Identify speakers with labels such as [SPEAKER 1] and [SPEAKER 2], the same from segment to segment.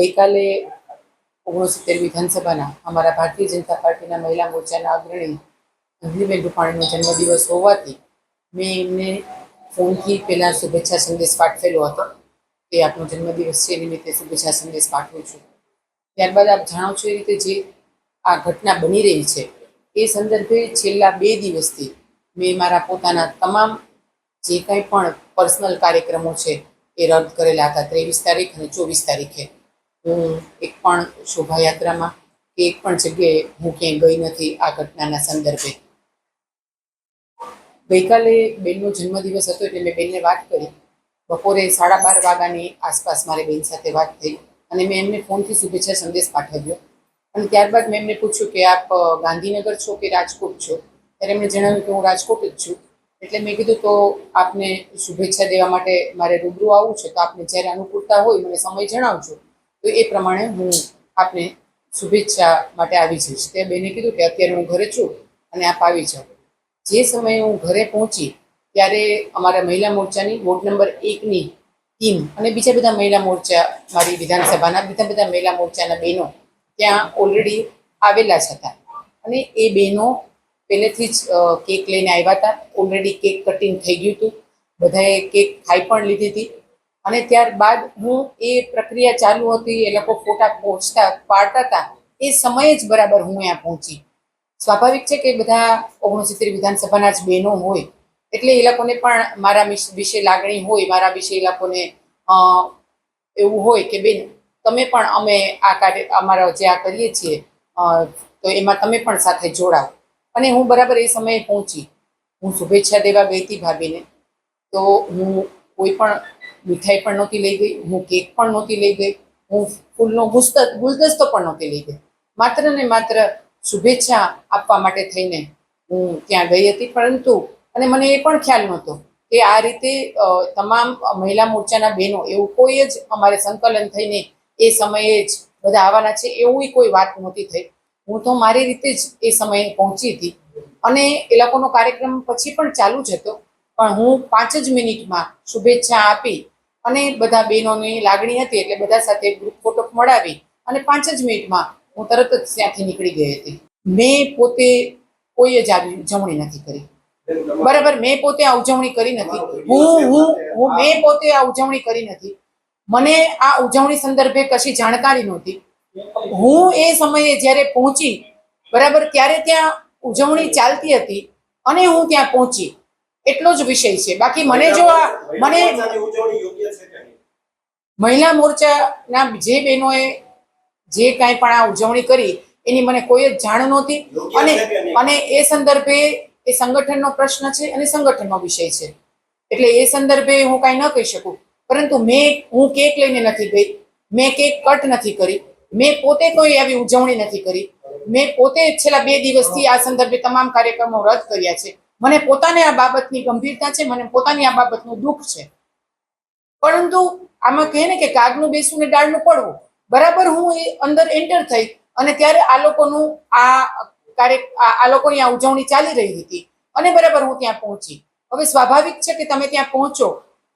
[SPEAKER 1] ગઈકાલે ઓગણસિત્તેર વિધાનસભાના અમારા ભારતીય જનતા પાર્ટીના મહિલા મોરચાના અગ્રણી અંજલીબેન રૂપાણીનો જન્મદિવસ હોવાથી મેં એમને ફોનથી પહેલાં શુભેચ્છા સંદેશ પાઠવેલો હતો કે આપનો જન્મદિવસ છે નિમિત્તે શુભેચ્છા સંદેશ પાઠવું છું. ત્યારબાદ આપ જાણો છો એ રીતે જે આ ઘટના બની રહી છે, એ સંદર્ભે છેલ્લા બે દિવસથી મેં મારા પોતાના તમામ જે કંઈ પણ પર્સનલ કાર્યક્રમો છે એ રદ કરેલા હતા, ત્રેવીસ તારીખ અને ચોવીસ તારીખે. હું એક પણ શોભાયાત્રામાં કે એક પણ જગ્યાએ હું ક્યાંય ગઈ નથી આ ઘટનાના સંદર્ભે. ગઈકાલે બેનનો જન્મદિવસ હતો એટલે મેં બેનને વાત કરી. બપોરે સાડા બાર વાગ્યાની આસપાસ મારી બેન સાથે વાત થઈ અને મેં એમને ફોનથી શુભેચ્છા સંદેશ પાઠવ્યો. અને ત્યારબાદ મેં એમને પૂછ્યું કે આપ ગાંધીનગર છો કે રાજકોટ છો? ત્યારે એમણે જણાવ્યું કે હું રાજકોટ જ છું. એટલે મેં કીધું તો આપને શુભેચ્છા દેવા માટે મારે રૂબરૂ આવવું છે. તો આપને જ્યારે અનુકૂળતા હોય મને સમય જણાવજો. તો એ પ્રમાણે હું આપને શુભેચ્છા માટે આવી જઈશ. તે બેને કીધું કે અત્યારે હું ઘરે છું અને આપ આવી જાઓ. જે સમયે હું ઘરે પહોંચી ત્યારે અમારા મહિલા મોરચાની વોર્ડ નંબર એકની ટીમ અને બીજા બધા મહિલા મોરચા, મારી વિધાનસભાના બીજા બધા મહિલા મોરચાના બહેનો ત્યાં ઓલરેડી આવેલા જ હતા. અને એ બહેનો પહેલેથી જ કેક લઈને આવ્યા હતા. ઓલરેડી કેક કટિંગ થઈ ગયું હતું. બધાએ કેક ખાઈ પણ લીધી હતી. અને ત્યારબાદ હું એ પ્રક્રિયા ચાલુ હતી, એ લોકો ફોટા પહોંચતા, પાડતા હતા, એ સમયે જ બરાબર હું ત્યાં પહોંચી. સ્વાભાવિક છે કે બધા ઓગણસિત્તેર વિધાનસભાના જ બહેનો હોય, એટલે એ લોકોને પણ મારા વિશે લાગણી હોય, મારા વિશે એ લોકોને એવું હોય કે બેન, તમે પણ અમે આ કાર્ય, અમારા જે આ કરીએ છીએ તો એમાં તમે પણ સાથે જોડાઓ અને હું બરાબર એ સમયે પહોંચી. હું શુભેચ્છા દેવા ગઈ હતી ભાભીને. તો હું કોઈ પણ મીઠાઈ પણ નહોતી લઈ ગઈ, હું કેક પણ નહોતી લઈ ગઈ, હું ફૂલનો ગુલદસ્તો પણ નહોતી લઈ ગઈ. માત્ર ને માત્ર શુભેચ્છા આપવા માટે થઈને હું ત્યાં ગઈ હતી, પરંતુ, અને મને એ પણ ખ્યાલ નહોતો કે આ રીતે તમામ મહિલા મોરચાના બહેનો, એવું કોઈ જ અમારે સંકલન થઈને એ સમયે જ બધા આવવાના છે, એવું કોઈ વાત નહોતી થઈ. હું તો મારી રીતે જ એ સમયે પહોંચી હતી. અને એ લોકોનો કાર્યક્રમ પછી પણ ચાલુ જ હતો. પણ હું પાંચ જ મિનિટમાં શુભેચ્છા આપી અને બધા બહેનોની લાગણી હતી એટલે બધા સાથે ગ્રુપ ફોટો મળાવી અને પાંચ જ મિનિટમાં હું તરત જ ત્યાંથી નીકળી ગઈ હતી. મેં પોતે કોઈ જ ઉજવણી નથી કરી. બરાબર, મેં પોતે આ ઉજવણી કરી નથી. હું હું હું મેં પોતે આ ઉજવણી કરી નથી. મને આ ઉજવણી સંદર્ભે કશી જાણકારી નહોતી. હું એ સમયે જ્યારે પહોંચી, બરાબર, ત્યારે ત્યાં ઉજવણી ચાલતી હતી અને હું ત્યાં પહોંચી. એટલો જ વિષય છે. બાકી મને જો આ મને મહિલા મોરચાના જે બહેનોએ જે કાંઈ પણ આ ઉજવણી કરી એની મને કોઈ જ જાણ નહોતી. અને અને એ સંદર્ભે એ સંગઠનનો પ્રશ્ન છે અને સંગઠનનો વિષય છે. એટલે એ સંદર્ભે હું કાંઈ ન કહી શકું. પરંતુ મેં હું કેક લઈને નથી ગઈ. મેં કેક કટ નથી કરી. મેં પોતે કોઈ આવી ઉજવણી નથી કરી. મેં પોતે છેલ્લા બે દિવસથી આ સંદર્ભે તમામ કાર્યક્રમો રદ કર્યા છે. મને પોતાને આ બાબતની ગંભીરતા છે, મને પોતાની આ બાબતનું દુઃખ છે. પરંતુ આમાં કહે ને કે કાગનું બેસવું ને ડાળનું પડવું. બરાબર હું એ અંદર એન્ટર થઈ અને ત્યારે આ લોકોનું આ કાર્ય, આ લોકોની આ ઉજવણી ચાલી રહી હતી. અને બરાબર હું ત્યાં પહોંચી. હવે સ્વાભાવિક છે કે તમે ત્યાં પહોંચો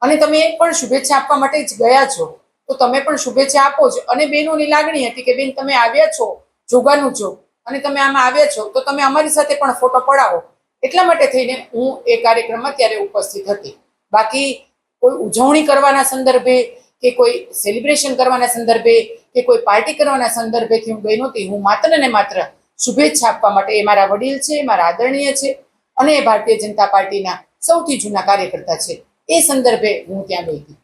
[SPEAKER 1] અને તમે પણ શુભેચ્છા આપવા માટે જ ગયા છો. તો તમે પણ શુભેચ્છા આપો જ. અને બહેનોની લાગણી હતી કે બેન તમે આવ્યા છો, જોગાનું જો અને તમે આમાં આવ્યા છો, તો તમે અમારી સાથે પણ ફોટો પડાવો. એટલા માટે થઈને હું એ કાર્યક્રમમાં ત્યારે ઉપસ્થિત હતી. બાકી કોઈ ઉજવણી કરવાના સંદર્ભે કે કોઈ સેલિબ્રેશન કરવાના સંદર્ભે કે કોઈ પાર્ટી કરવાના સંદર્ભેથી હું ગઈ નહોતી. હું માત્ર ને માત્ર શુભેચ્છા આપવા માટે એ મારા વડીલ છે મારા આદરણીય છે અને એ ભારતીય જનતા પાર્ટીના સૌથી જૂના કાર્યકર્તા છે. એ સંદર્ભે હું ત્યાં ગઈ હતી.